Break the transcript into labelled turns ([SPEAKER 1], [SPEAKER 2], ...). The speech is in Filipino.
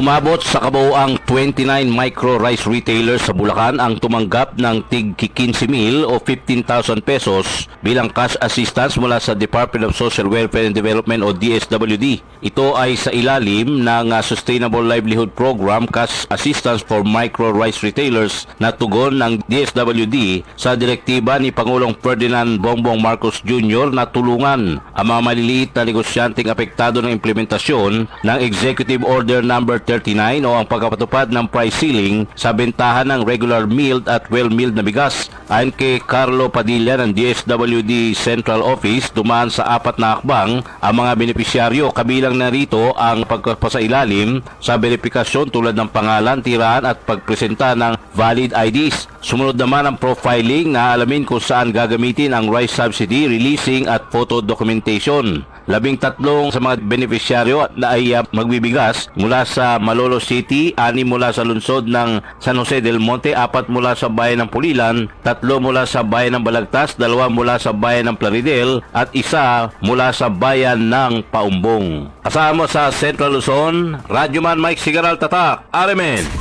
[SPEAKER 1] Umabot sa kabuuang 29 micro rice retailers sa Bulacan ang tumanggap ng tig 15 mil o 15,000 pesos bilang cash assistance mula sa Department of Social Welfare and Development o DSWD. Ito ay sa ilalim ng uh, Sustainable Livelihood Program Cash Assistance for Micro Rice Retailers na tugon ng DSWD sa direktiba ni Pangulong Ferdinand Bongbong Marcos Jr. na tulungan ang mga maliliit na negosyanteng apektado ng implementasyon ng Executive Order Number 39 o ang pagkapatupad ng price ceiling sa bentahan ng regular milled at well-milled na bigas. Ayon kay Carlo Padilla ng DSWD Central Office, dumaan sa apat na akbang ang mga benepisyaryo kabilang narito ang pagpasailalim sa verifikasyon tulad ng pangalan, tiraan at pagpresenta ng valid IDs. Sumunod naman ang profiling na alamin kung saan gagamitin ang rice subsidy, releasing at photo documentation. Labing tatlong sa mga benepisyaryo na ay uh, magbibigas mula sa Malolo City, ani mula sa lungsod ng San Jose del Monte, apat mula sa bayan ng Pulilan, tatlo mula sa bayan ng Balagtas, dalawa mula sa bayan ng Plaridel, at isa mula sa bayan ng Paumbong. Kasama sa Central Luzon, Radyoman Mike Sigaral Tatak, Aremen.